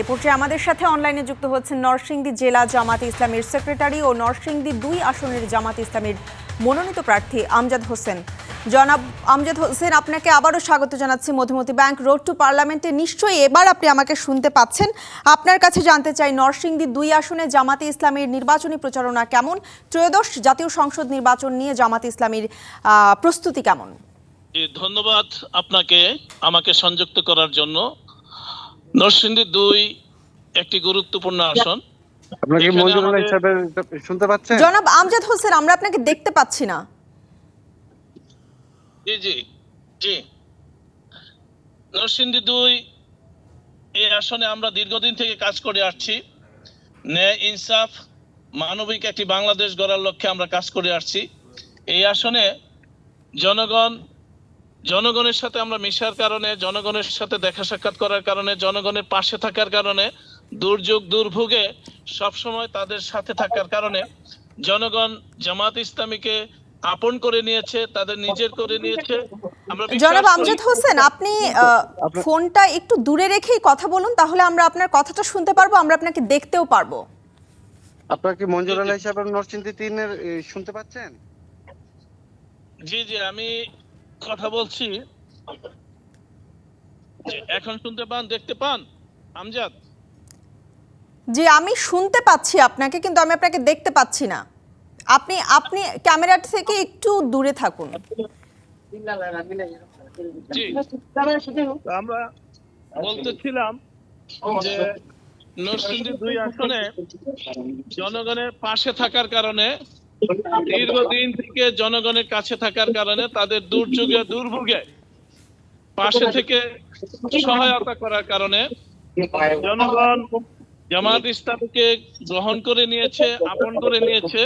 এ আমাদের সাথে অনলাইনে যুক্ত হচ্ছেন নরসিংদী জেলা জামাত ইসলামের সেক্রেটারি ও নরসিংদী দুই আসনের জামাত ইসলামের মনোনীত প্রার্থী আমজাদ হোসেন। জনাব আমজাদ হোসেন, আপনাকে আবারও স্বাগত জানাচ্ছি মধুমতি ব্যাংক রোড টু পার্লামেন্টে নিশ্চয়ই এবার আপনি আমাকে শুনতে পাচ্ছেন। আপনার কাছে জানতে চাই নরসিংদী দুই আসনে জামাতে ইসলামের নির্বাচনী প্রচারণা কেমন? ত্রয়োদশ জাতীয় সংসদ নির্বাচন নিয়ে জামাত ইসলামের প্রস্তুতি কেমন? ধন্যবাদ আপনাকে আমাকে সংযুক্ত করার জন্য। নরসিংদী দুই একটি গুরুত্বপূর্ণ আসন। আপনাকে মঞ্জুরুল হিসাবে শুনতে পাচ্ছেন জনাব আমজাদ হোসেন আমরা আপনাকে দেখতে পাচ্ছি না। জি জি জি। নরসিংদী দুই এই আসনে আমরা দীর্ঘদিন থেকে কাজ করে আসছি। ন্যায় ইনসাফ মানবিক একটি বাংলাদেশ গড়ার লক্ষ্যে আমরা কাজ করে আসছি। এই আসনে জনগণ জনগণের সাথে আমরা মিশার কারণে জনগণের সাথে দেখা সাক্ষাৎ করার কারণে জনগণের পাশে থাকার কারণে দুর্যোগ দুর্ভোগে সবসময় তাদের সাথে থাকার কারণে জনগণ জামাত ইসলামীকে আপন করে নিয়েছে তাদের নিজের করে নিয়েছে। জনাব আমজাদ হোসেন আপনি আহ, ফোনটা একটু দূরে রেখেই কথা বলুন তাহলে আমরা আপনার কথাটা শুনতে পারব আমরা আপনাকে দেখতেও পারব। আপনাকে মঞ্জুরুল হিসাবে নরসিংদী তিনের শুনতে পাচ্ছেন? জি জি আমি কথা বলছি। এখন শুনতে পান দেখতে পান আমজাদ? জি আমি শুনতে পাচ্ছি আপনাকে কিন্তু আমি আপনাকে দেখতে পাচ্ছি না। আপনি আপনি ক্যামেরা থেকে একটু দূরে থাকুন। আমরা বলতেছিলাম যে নরসিংদী দুই আসনে জনগণের পাশে থাকার কারণে দীর্ঘদিন থেকে জনগণের কাছে থাকার কারণে তাদের দুর্যোগে দুর্ভোগে পাশে থেকে সহায়তা করার কারণে জনগণ জামাত ইসলামকে গ্রহণ করে নিয়েছে, আপন করে নিয়েছে।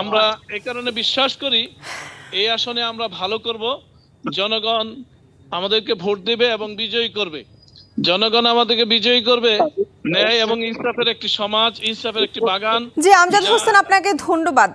আমরা এই কারণে বিশ্বাস করি, এই আসনে আমরা ভালো করব। জনগণ আমাদেরকে ভোট দেবে এবং বিজয়ী করবে। জনগণ আমাদেরকে বিজয়ী করবে, ন্যায় এবং ইনসাফের একটি সমাজ, ইনসাফের একটি বাগান। জি, আমজাদ হোসেন, আপনাকে ধন্যবাদ।